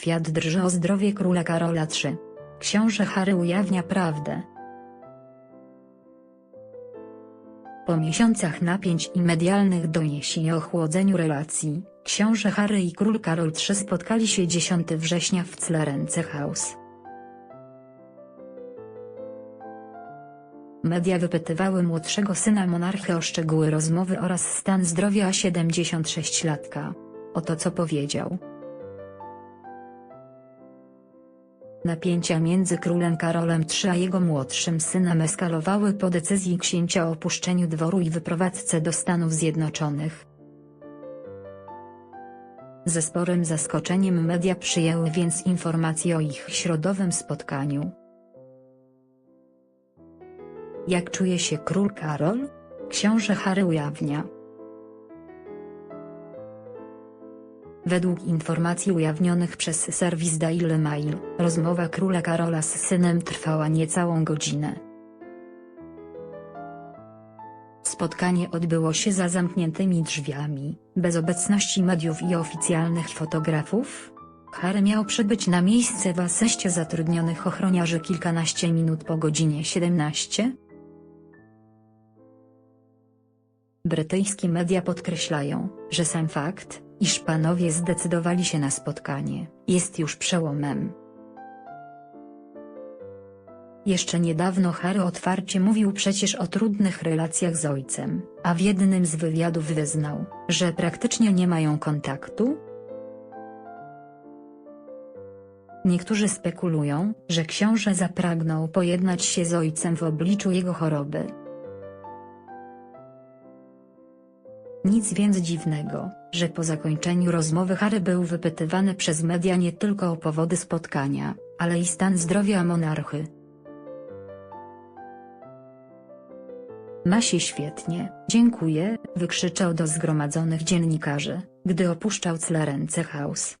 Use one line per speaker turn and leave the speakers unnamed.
Świat drży o zdrowie króla Karola III. Książę Harry ujawnia prawdę. Po miesiącach napięć i medialnych doniesień o ochłodzeniu relacji, książę Harry i król Karol III spotkali się 10 września w Clarence House. Media wypytywały młodszego syna monarchy o szczegóły rozmowy oraz stan zdrowia 76-latka. Oto co powiedział. Napięcia między królem Karolem III a jego młodszym synem eskalowały po decyzji księcia o opuszczeniu dworu i wyprowadzce do Stanów Zjednoczonych. Ze sporym zaskoczeniem media przyjęły więc informacje o ich środowym spotkaniu. Jak czuje się król Karol? Książę Harry ujawnia. Według informacji ujawnionych przez serwis Daily Mail, rozmowa króla Karola z synem trwała niecałą godzinę. Spotkanie odbyło się za zamkniętymi drzwiami, bez obecności mediów i oficjalnych fotografów. Harry miał przybyć na miejsce w asyście zatrudnionych ochroniarzy kilkanaście minut po godzinie 17. Brytyjskie media podkreślają, że sam fakt, iż panowie zdecydowali się na spotkanie, jest już przełomem. Jeszcze niedawno Harry otwarcie mówił przecież o trudnych relacjach z ojcem, a w jednym z wywiadów wyznał, że praktycznie nie mają kontaktu. Niektórzy spekulują, że książę zapragnął pojednać się z ojcem w obliczu jego choroby. Nic więc dziwnego, że po zakończeniu rozmowy Harry był wypytywany przez media nie tylko o powody spotkania, ale i stan zdrowia monarchy. Ma się świetnie, dziękuję, wykrzyczał do zgromadzonych dziennikarzy, gdy opuszczał Clarence House.